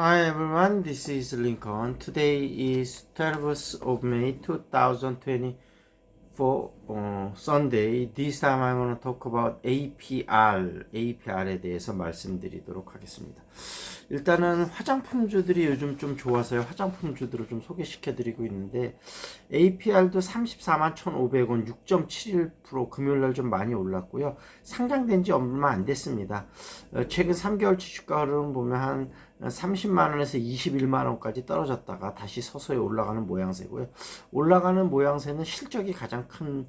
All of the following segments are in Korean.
Hi everyone, this is Lincoln. Today is 12th of May 2024 uh, Sunday. This time I'm going to talk about APR, APR에 대해서 말씀드리도록 하겠습니다. 일단은 화장품주들이 요즘 좀 좋아서요. 화장품주들을 좀 소개시켜 드리고 있는데 APR도 34만 1,500원 6.71% 금요일날 좀 많이 올랐고요. 상장된 지 얼마 안 됐습니다. 어, 최근 3개월치 주가 흐름 보면 한 30만 원에서 21만 원까지 떨어졌다가 다시 서서히 올라가는 모양새고요. 올라가는 모양새는 실적이 가장 큰 어,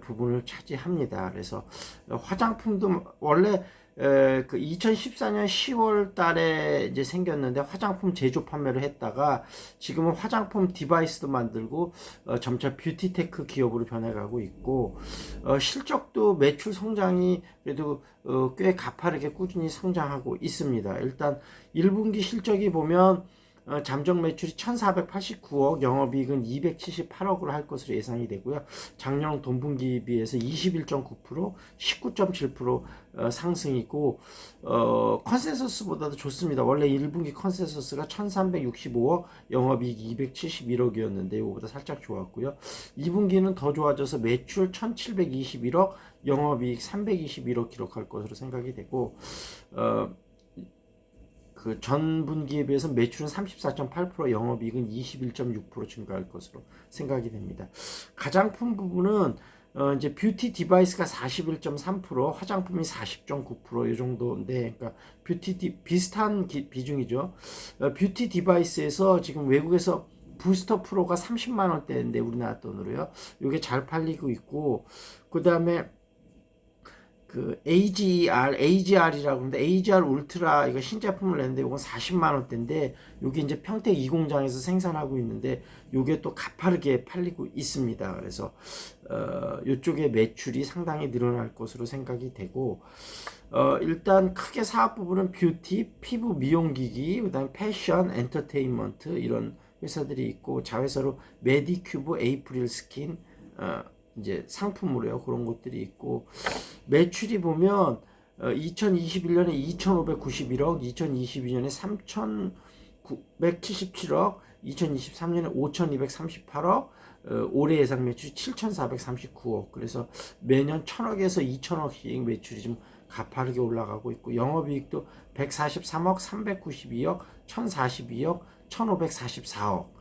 부분을 차지합니다. 그래서 어, 화장품도 원래 에, 그 2014년 10월 달에 이제 생겼는데 화장품 제조 판매를 했다가 지금은 화장품 디바이스도 만들고 어, 점차 뷰티테크 기업으로 변해가고 있고 어, 실적도 매출 성장이 그래도 어, 꽤 가파르게 꾸준히 성장하고 있습니다. 일단 1분기 실적이 보면 어, 잠정 매출이 1,489억, 영업이익은 278억을 할 것으로 예상이 되고요. 작년 동분기에 비해서 21.9%, 19.7% 어, 상승이고 어, 컨센서스보다도 좋습니다. 원래 1분기 컨센서스가 1,365억, 영업이익 271억이었는데 이거보다 살짝 좋았고요. 2분기는 더 좋아져서 매출 1,721억, 영업이익 321억 기록할 것으로 생각이 되고 어, 그 전 분기에 비해서 매출은 34.8%, 영업이익은 21.6% 증가할 것으로 생각이 됩니다. 가장 큰 부분은 어 이제 뷰티 디바이스가 41.3%, 화장품이 40.9%이 정도인데, 그러니까 뷰티 디, 비슷한 기, 비중이죠. 어, 뷰티 디바이스에서 지금 외국에서 부스터 프로가 30만 원대인데 우리나라 돈으로요. 이게 잘 팔리고 있고, 그 다음에 그 AGR, AGR이라고 하는데 AGR 울트라 이거 신제품을 냈는데 이건 40만 원대인데 여기 이제 평택 이 공장에서 생산하고 있는데 요게 또 가파르게 팔리고 있습니다. 그래서 어 요쪽에 매출이 상당히 늘어날 것으로 생각이 되고 어 일단 크게 사업 부분은 뷰티, 피부 미용 기기, 그다음에 패션, 엔터테인먼트 이런 회사들이 있고 자회사로 메디큐브, 에이프릴 스킨 어 이제 상품으로요 그런 것들이 있고 매출이 보면 어, 2021년에 2,591억, 2022년에 3,977억, 2023년에 5,238억, 어, 올해 예상 매출이 7,439억. 그래서 매년 1,000억에서 2,000억씩 매출이 좀 가파르게 올라가고 있고 영업이익도 143억, 392억, 1,042억, 1,544억.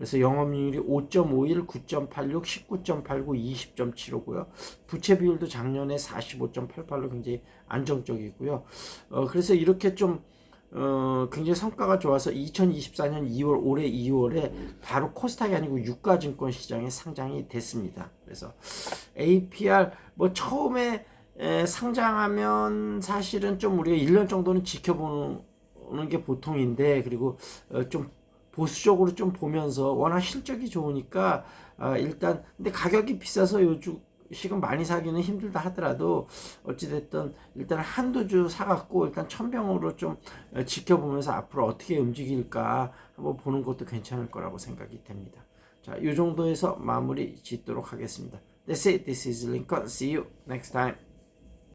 그래서 영업이익률이 5.51, 9.86, 19.89, 20.75고요. 부채 비율도 작년에 45.88로 굉장히 안정적이고요. 어, 그래서 이렇게 좀 어, 굉장히 성과가 좋아서 2024년 2월 올해 2월에 바로 코스닥이 아니고 유가증권 시장에 상장이 됐습니다. 그래서 APR 뭐 처음에 에, 상장하면 사실은 좀 우리가 1년 정도는 지켜보는 게 보통인데 그리고 어, 좀 보수적으로 좀 보면서 워낙 실적이 좋으니까 아, 일단 근데 가격이 비싸서 요즘 시금 많이 사기는 힘들다 하더라도 어찌됐든 일단 한두 주 사갖고 일단 천병으로 좀 어, 지켜보면서 앞으로 어떻게 움직일까 한번 보는 것도 괜찮을 거라고 생각이 됩니다. 자, 이 정도에서 마무리 짓도록 하겠습니다. That's it. This is Lincoln. See you next time.